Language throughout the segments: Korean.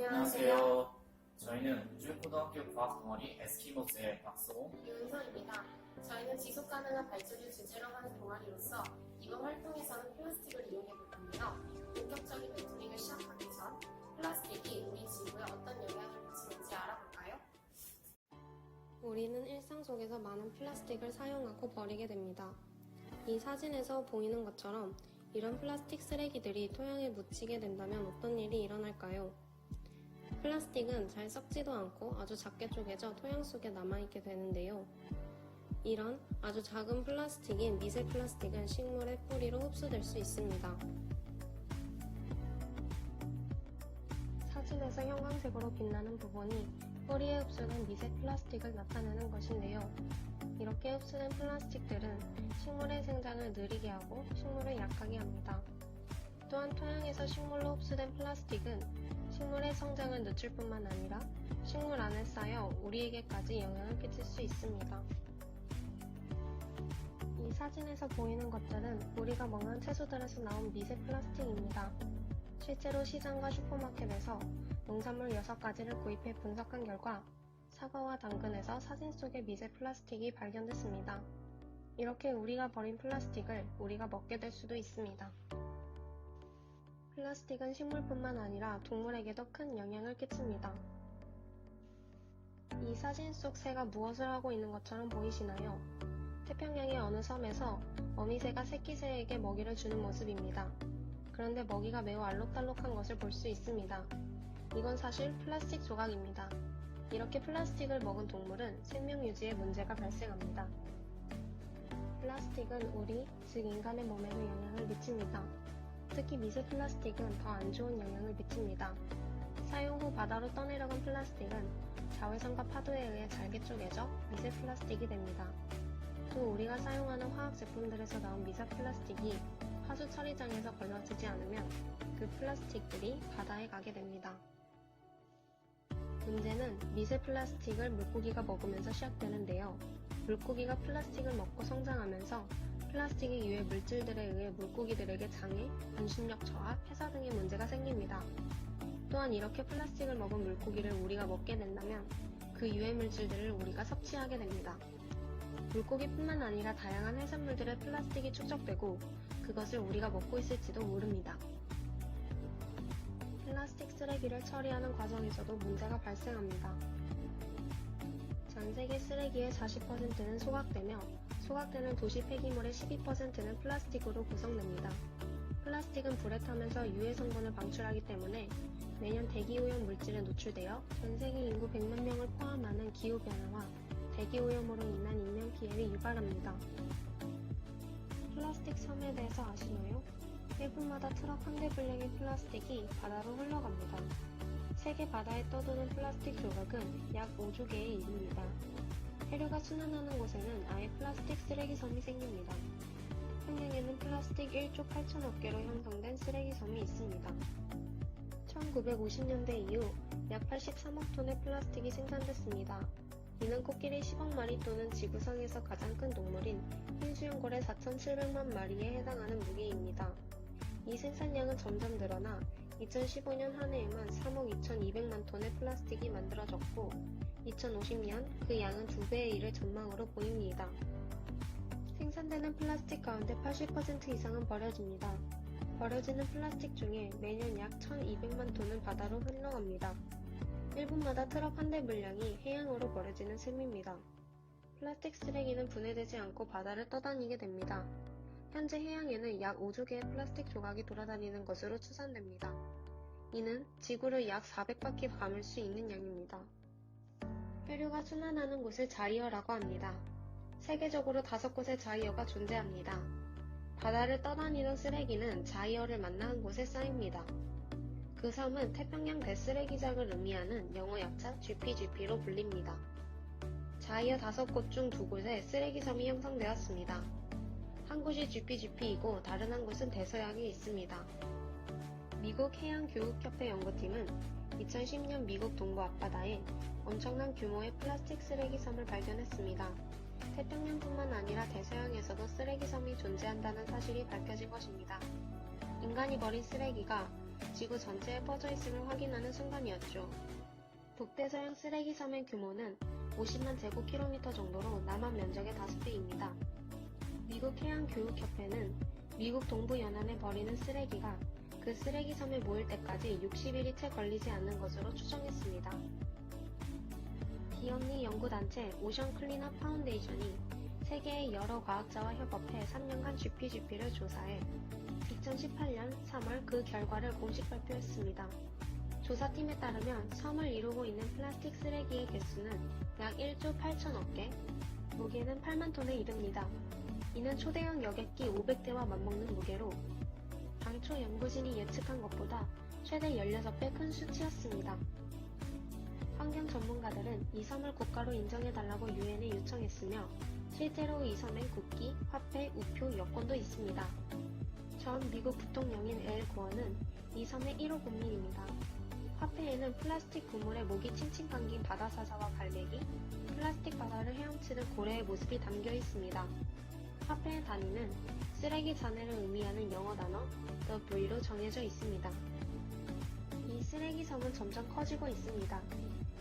안녕하세요. 저희는 우주고등학교 과학 동아리 에스키모스의 박수호, 윤서입니다. 저희는 지속 가능한 발전을 주제로 하는 동아리로서 이번 활동에서는 플라스틱을 이용해 볼 건데요. 본격적인 멘토링을 시작하기 전 플라스틱이 우리 지구에 어떤 영향을 미치는지 알아볼까요? 우리는 일상 속에서 많은 플라스틱을 사용하고 버리게 됩니다. 이 사진에서 보이는 것처럼 이런 플라스틱 쓰레기들이 토양에 묻히게 된다면 어떤 일이 일어날까요? 플라스틱은 잘 썩지도 않고 아주 작게 쪼개져 토양 속에 남아있게 되는데요. 이런 아주 작은 플라스틱인 미세 플라스틱은 식물의 뿌리로 흡수될 수 있습니다. 사진에서 형광색으로 빛나는 부분이 뿌리에 흡수된 미세 플라스틱을 나타내는 것인데요. 이렇게 흡수된 플라스틱들은 식물의 생장을 느리게 하고 식물을 약하게 합니다. 또한 토양에서 식물로 흡수된 플라스틱은 식물의 성장을 늦출 뿐만 아니라 식물 안에 쌓여 우리에게까지 영향을 끼칠 수 있습니다. 이 사진에서 보이는 것들은 우리가 먹는 채소들에서 나온 미세 플라스틱입니다. 실제로 시장과 슈퍼마켓에서 농산물 6가지를 구입해 분석한 결과 사과와 당근에서 사진 속의 미세 플라스틱이 발견됐습니다. 이렇게 우리가 버린 플라스틱을 우리가 먹게 될 수도 있습니다. 플라스틱은 식물뿐만 아니라 동물에게도 큰 영향을 끼칩니다. 이 사진 속 새가 무엇을 하고 있는 것처럼 보이시나요? 태평양의 어느 섬에서 어미새가 새끼새에게 먹이를 주는 모습입니다. 그런데 먹이가 매우 알록달록한 것을 볼 수 있습니다. 이건 사실 플라스틱 조각입니다. 이렇게 플라스틱을 먹은 동물은 생명 유지에 문제가 발생합니다. 플라스틱은 우리, 즉 인간의 몸에도 영향을 미칩니다. 특히 미세 플라스틱은 더 안 좋은 영향을 미칩니다. 사용 후 바다로 떠내려간 플라스틱은 자외선과 파도에 의해 잘게 쪼개져 미세 플라스틱이 됩니다. 또 우리가 사용하는 화학 제품들에서 나온 미세 플라스틱이 하수 처리장에서 걸러지지 않으면 그 플라스틱들이 바다에 가게 됩니다. 문제는 미세 플라스틱을 물고기가 먹으면서 시작되는데요. 물고기가 플라스틱을 먹고 성장하면서 플라스틱의 유해 물질들에 의해 물고기들에게 장애, 반신욕 저하, 폐사 등의 문제가 생깁니다. 또한 이렇게 플라스틱을 먹은 물고기를 우리가 먹게 된다면 그 유해 물질들을 우리가 섭취하게 됩니다. 물고기뿐만 아니라 다양한 해산물들의 플라스틱이 축적되고 그것을 우리가 먹고 있을지도 모릅니다. 플라스틱 쓰레기를 처리하는 과정에서도 문제가 발생합니다. 전 세계 쓰레기의 40%는 소각되며 소각되는 도시 폐기물의 12%는 플라스틱으로 구성됩니다. 플라스틱은 불에 타면서 유해 성분을 방출하기 때문에 매년 대기오염 물질에 노출되어 전 세계 인구 100만 명을 포함하는 기후변화와 대기오염으로 인한 인명 피해를 유발합니다. 플라스틱 섬에 대해서 아시나요? 1분마다 트럭 한 대 분량의 플라스틱이 바다로 흘러갑니다. 세계 바다에 떠도는 플라스틱 조각은 약 5조 개에 이릅니다. 해류가 순환하는 곳에는 아예 플라스틱 쓰레기 섬이 생깁니다. 평양에는 플라스틱 1조 8천억 개로 형성된 쓰레기 섬이 있습니다. 1950년대 이후 약 83억 톤의 플라스틱이 생산됐습니다. 이는 코끼리 10억 마리 또는 지구상에서 가장 큰 동물인 흰수염고래 4,700만 마리에 해당하는 무게입니다. 이 생산량은 점점 늘어나 2015년 한 해에만 3억 2,200만 톤의 플라스틱이 만들어졌고 2050년 그 양은 두 배에 이를 전망으로 보입니다. 생산되는 플라스틱 가운데 80% 이상은 버려집니다. 버려지는 플라스틱 중에 매년 약 1,200만 톤은 바다로 흘러갑니다. 1분마다 트럭 한대 분량이 해양으로 버려지는 셈입니다. 플라스틱 쓰레기는 분해되지 않고 바다를 떠다니게 됩니다. 현재 해양에는 약 5조 개의 플라스틱 조각이 돌아다니는 것으로 추산됩니다. 이는 지구를 약 400바퀴 감을 수 있는 양입니다. 해류가 순환하는 곳을 자이어라고 합니다. 세계적으로 다섯 곳의 자이어가 존재합니다. 바다를 떠다니던 쓰레기는 자이어를 만나는 곳에 쌓입니다. 그 섬은 태평양 대쓰레기장을 의미하는 영어 약자 GPGP로 불립니다. 자이어 다섯 곳 중 두 곳에 쓰레기 섬이 형성되었습니다. 한 곳이 GPGP이고 다른 한 곳은 대서양에 있습니다. 미국 해양교육협회 연구팀은 2010년 미국 동부 앞바다에 엄청난 규모의 플라스틱 쓰레기 섬을 발견했습니다. 태평양뿐만 아니라 대서양에서도 쓰레기 섬이 존재한다는 사실이 밝혀진 것입니다. 인간이 버린 쓰레기가 지구 전체에 퍼져 있음을 확인하는 순간이었죠. 북대서양 쓰레기 섬의 규모는 50만 제곱킬로미터 정도로 남한 면적의 5배입니다. 미국 해양교육협회는 미국 동부 연안에 버리는 쓰레기가 그 쓰레기 섬에 모일 때까지 60일이 채 걸리지 않는 것으로 추정했습니다. 비영리 연구단체 오션 클린업 파운데이션이 세계의 여러 과학자와 협업해 3년간 GPGP를 조사해 2018년 3월 그 결과를 공식 발표했습니다. 조사팀에 따르면 섬을 이루고 있는 플라스틱 쓰레기의 개수는 약 1조 8천억 개, 무게는 8만 톤에 이릅니다. 이는 초대형 여객기 500대와 맞먹는 무게로 당초 연구진이 예측한 것보다 최대 16배 큰 수치였습니다. 환경 전문가들은 이 섬을 국가로 인정해달라고 유엔에 요청했으며 실제로 이 섬엔 국기, 화폐, 우표, 여권도 있습니다. 전 미국 부통령인 엘 고어는 이 섬의 1호 국민입니다. 화폐에는 플라스틱 그물에 목이 칭칭 감긴 바다 사자와 갈매기, 플라스틱 바다를 헤엄치는 고래의 모습이 담겨 있습니다. 화폐의 단위는 쓰레기 잔해를 의미하는 영어 단어 The V로 정해져 있습니다. 이 쓰레기 섬은 점점 커지고 있습니다.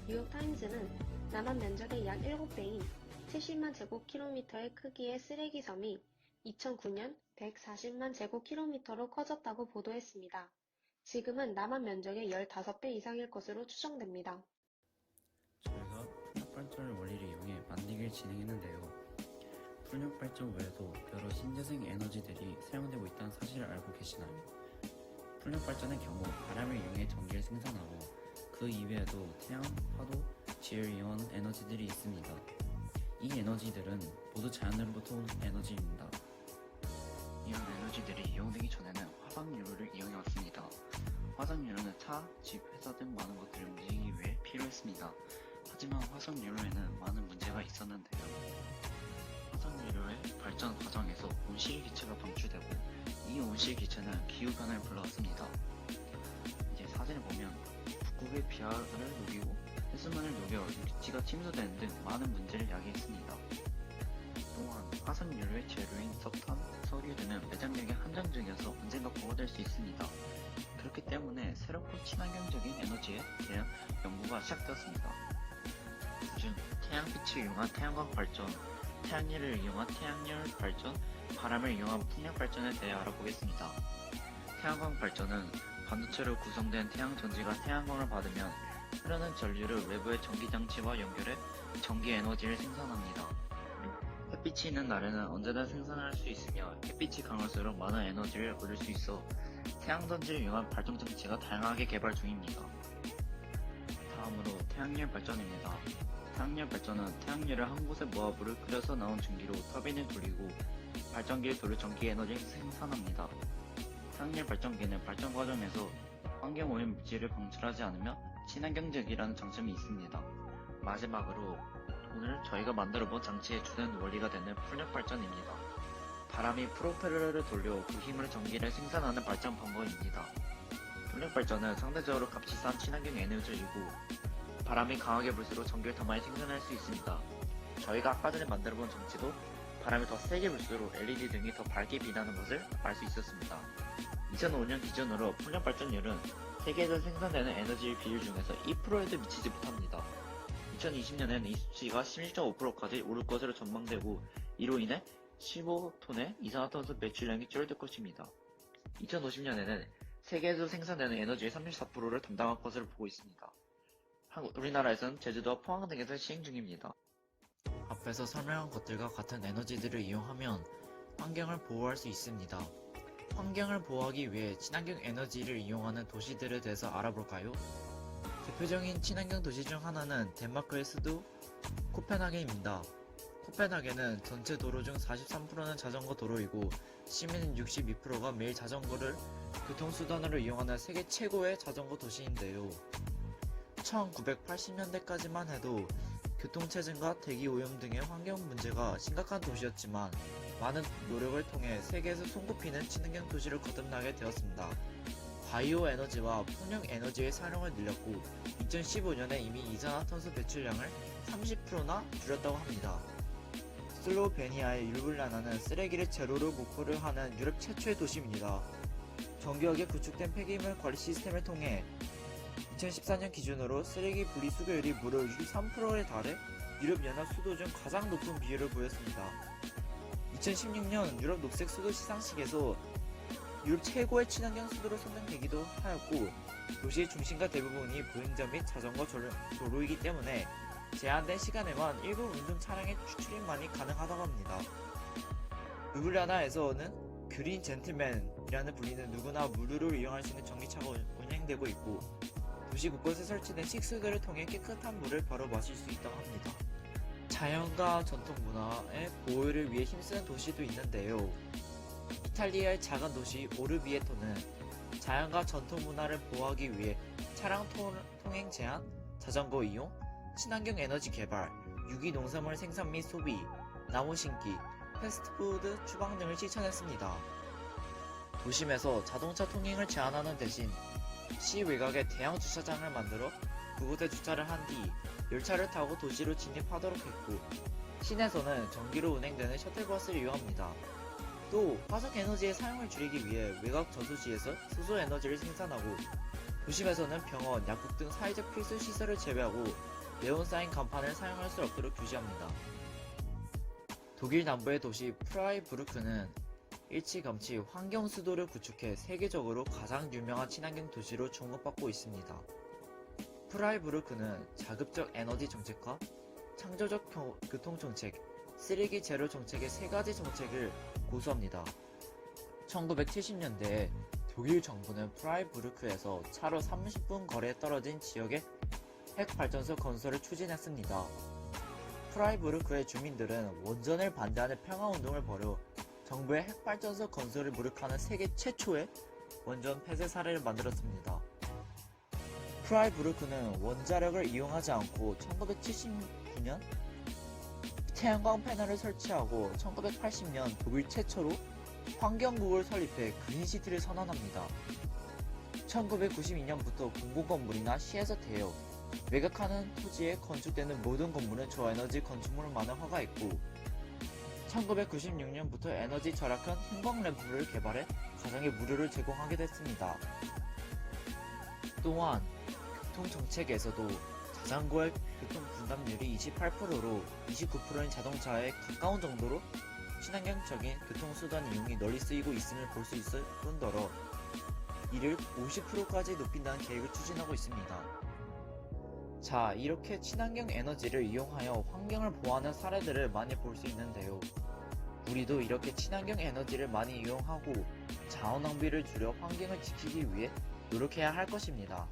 뉴욕타임즈는 남한 면적의 약 7배인 70만 제곱킬로미터의 크기의 쓰레기 섬이 2009년 140만 제곱킬로미터로 커졌다고 보도했습니다. 지금은 남한 면적의 15배 이상일 것으로 추정됩니다. 저희가 풍력 발전을 원리를 이용해 만들기를 진행했는데요. 풍력 발전 외에도 여러 신재생 에너지들이 사용되고 있다는 사실을 알고 계시나요? 풍력 발전의 경우 바람을 이용해 전기를 생산하고 그 이외에도 태양, 파도, 이용하는 에너지들이 있습니다. 이 에너지들은 모두 자연으로부터 온 에너지입니다. 이런 에너지들이 이용되기 전에는 화석연료를 이용해 왔습니다. 화석연료는 차, 집, 회사 등 많은 것들을 움직이기 위해 필요했습니다. 하지만 화석연료에는 많은 문제가 있었는데요. 발전 과정에서 온실 기체가 방출되고 이 온실 기체는 기후변화를 불러왔습니다. 이제 사진을 보면 북극의 비하를 녹이고 해수면을 녹여 육지가 침수되는 등 많은 문제를 야기했습니다. 또한 화석연료의 재료인 석탄, 석유 등은 매장력이 한정적이어서 언젠가 보호될 수 있습니다. 그렇기 때문에 새롭고 친환경적인 에너지에 대한 연구가 시작되었습니다. 그중 태양빛을 이용한 태양광 발전, 태양열을 이용한 태양열 발전, 바람을 이용한 풍력 발전에 대해 알아보겠습니다. 태양광 발전은 반도체로 구성된 태양 전지가 태양광을 받으면 흐르는 전류를 외부의 전기 장치와 연결해 전기 에너지를 생산합니다. 햇빛이 있는 날에는 언제나 생산할 수 있으며 햇빛이 강할수록 많은 에너지를 얻을 수 있어 태양 전지를 이용한 발전 장치가 다양하게 개발 중입니다. 다음으로 태양열 발전입니다. 태양열 발전은 태양열을 한 곳에 모아 불을 끓여서 나온 전기로 터빈을 돌리고 발전기를 돌려 전기 에너지를 생산합니다. 태양열 발전기는 발전 과정에서 환경 오염 물질을 방출하지 않으며 친환경적이라는 장점이 있습니다. 마지막으로 오늘 저희가 만들어 본 장치의 주된 원리가 되는 풍력 발전입니다. 바람이 프로펠러를 돌려 그 힘으로 전기를 생산하는 발전 방법입니다. 풍력 발전은 상대적으로 값이 싼 친환경 에너지이고 바람이 강하게 불수록 전기를 더 많이 생산할 수 있습니다. 저희가 아까 전에 만들어 본 장치도 바람이 더 세게 불수록 LED 등이 더 밝게 빛나는 것을 알 수 있었습니다. 2005년 기준으로 풍력 발전율은 세계에서 생산되는 에너지의 비율 중에서 2%에도 미치지 못합니다. 2020년에는 이 수치가 16.5%까지 오를 것으로 전망되고 이로 인해 15톤의 이산화탄소 배출량이 줄어들 것입니다. 2050년에는 세계에서 생산되는 에너지의 34%를 담당할 것으로 보고 있습니다. 한국, 우리나라에서는 제주도와 포항 등에서 시행 중입니다. 앞에서 설명한 것들과 같은 에너지들을 이용하면 환경을 보호할 수 있습니다. 환경을 보호하기 위해 친환경 에너지를 이용하는 도시들에 대해서 알아볼까요? 대표적인 친환경 도시 중 하나는 덴마크의 수도 코펜하겐입니다. 코펜하겐은 전체 도로 중 43%는 자전거 도로이고 시민은 62%가 매일 자전거를 교통수단으로 이용하는 세계 최고의 자전거 도시인데요. 1980년대까지만 해도 교통체증과 대기오염 등의 환경 문제가 심각한 도시였지만 많은 노력을 통해 세계에서 손꼽히는 친환경 도시를 거듭나게 되었습니다. 바이오 에너지와 풍력 에너지의 사용을 늘렸고 2015년에 이미 이산화탄소 배출량을 30%나 줄였다고 합니다. 슬로베니아의 율블라나는 쓰레기를 제로로 목표를 하는 유럽 최초의 도시입니다. 정교하게 구축된 폐기물 관리 시스템을 통해 2014년 기준으로 쓰레기 분리 수거율이 무려 63%에 달해 유럽연합 수도 중 가장 높은 비율을 보였습니다. 2016년 유럽 녹색 수도 시상식에서 유럽 최고의 친환경 수도로 선정되기도 하였고 도시의 중심과 대부분이 보행자 및 자전거 도로- 도로이기 때문에 제한된 시간에만 일부 운전 차량의 출입만이 가능하다고 합니다. 루블리아나에서는 그린 젠틀맨이라는 불리는 누구나 무료로 이용할 수 있는 전기차가 운- 운행되고 있고 도시 곳곳에 설치된 식수들을 통해 깨끗한 물을 바로 마실 수 있다고 합니다. 자연과 전통 문화의 보호를 위해 힘쓰는 도시도 있는데요. 이탈리아의 작은 도시 오르비에토는 자연과 전통 문화를 보호하기 위해 차량 토- 통행 제한, 자전거 이용, 친환경 에너지 개발, 유기 농산물 생산 및 소비, 나무 심기, 패스트푸드 추방 등을 실천했습니다. 도심에서 자동차 통행을 제한하는 대신 시 외곽에 대형 주차장을 만들어 그곳에 주차를 한 뒤 열차를 타고 도시로 진입하도록 했고 시내에서는 전기로 운행되는 셔틀버스를 이용합니다. 또 화석 에너지의 사용을 줄이기 위해 외곽 저수지에서 수소 에너지를 생산하고 도심에서는 병원, 약국 등 사회적 필수 시설을 제외하고 네온 사인 간판을 사용할 수 없도록 규제합니다. 독일 남부의 도시 프라이부르크는 일찌감치 환경 수도를 구축해 세계적으로 가장 유명한 친환경 도시로 존경받고 있습니다. 프라이부르크는 자급적 에너지 정책과 창조적 교- 교통 정책, 쓰레기 제로 정책의 세 가지 정책을 고수합니다. 1970년대에 독일 정부는 프라이부르크에서 차로 30분 거리에 떨어진 지역에 핵발전소 건설을 추진했습니다. 프라이부르크의 주민들은 원전을 반대하는 평화운동을 벌여 정부의 핵발전소 건설을 무력화하는 세계 최초의 원전 폐쇄 사례를 만들었습니다. 프라이부르크는 원자력을 이용하지 않고 1979년 태양광 패널을 설치하고 1980년 독일 최초로 환경국을 설립해 그린시티를 선언합니다. 1992년부터 공공건물이나 시에서 대여, 외곽하는 토지에 건축되는 모든 건물은 저에너지 건축물만을 허가했고 1996년부터 에너지 절약한 형광 램프를 개발해 가정에 무료를 제공하게 됐습니다. 또한 교통 정책에서도 자전거의 교통 분담률이 28%로 29%인 자동차에 가까운 정도로 친환경적인 교통수단 이용이 널리 쓰이고 있음을 볼 수 있을 뿐더러 이를 50%까지 높인다는 계획을 추진하고 있습니다. 자, 이렇게 친환경 에너지를 이용하여 환경을 보호하는 사례들을 많이 볼 수 있는데요. 우리도 이렇게 친환경 에너지를 많이 이용하고 자원 낭비를 줄여 환경을 지키기 위해 노력해야 할 것입니다.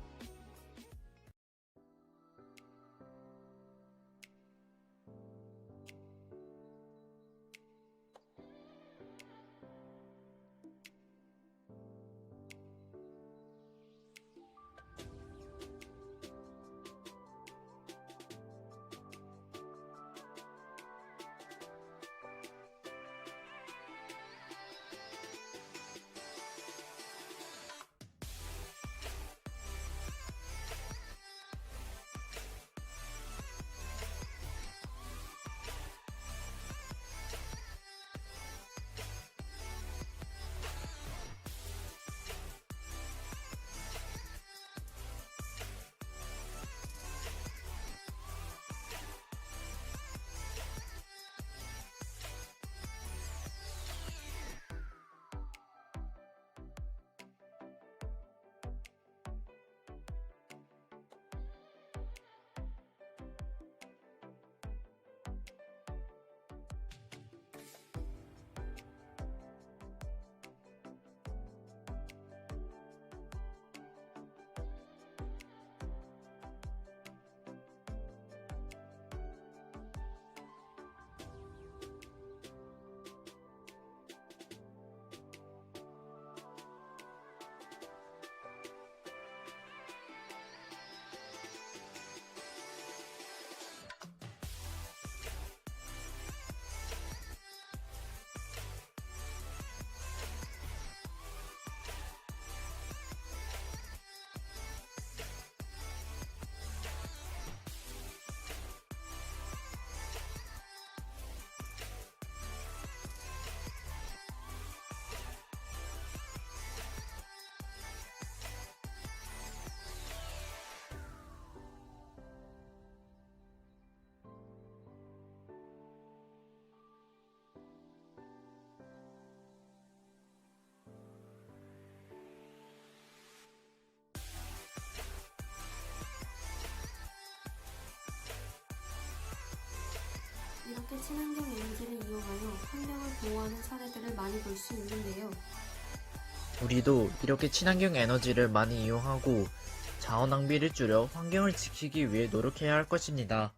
이렇게 친환경 에너지를 이용하여 환경을 보호하는 사례들을 많이 볼 수 있는데요. 우리도 이렇게 친환경 에너지를 많이 이용하고 자원 낭비를 줄여 환경을 지키기 위해 노력해야 할 것입니다.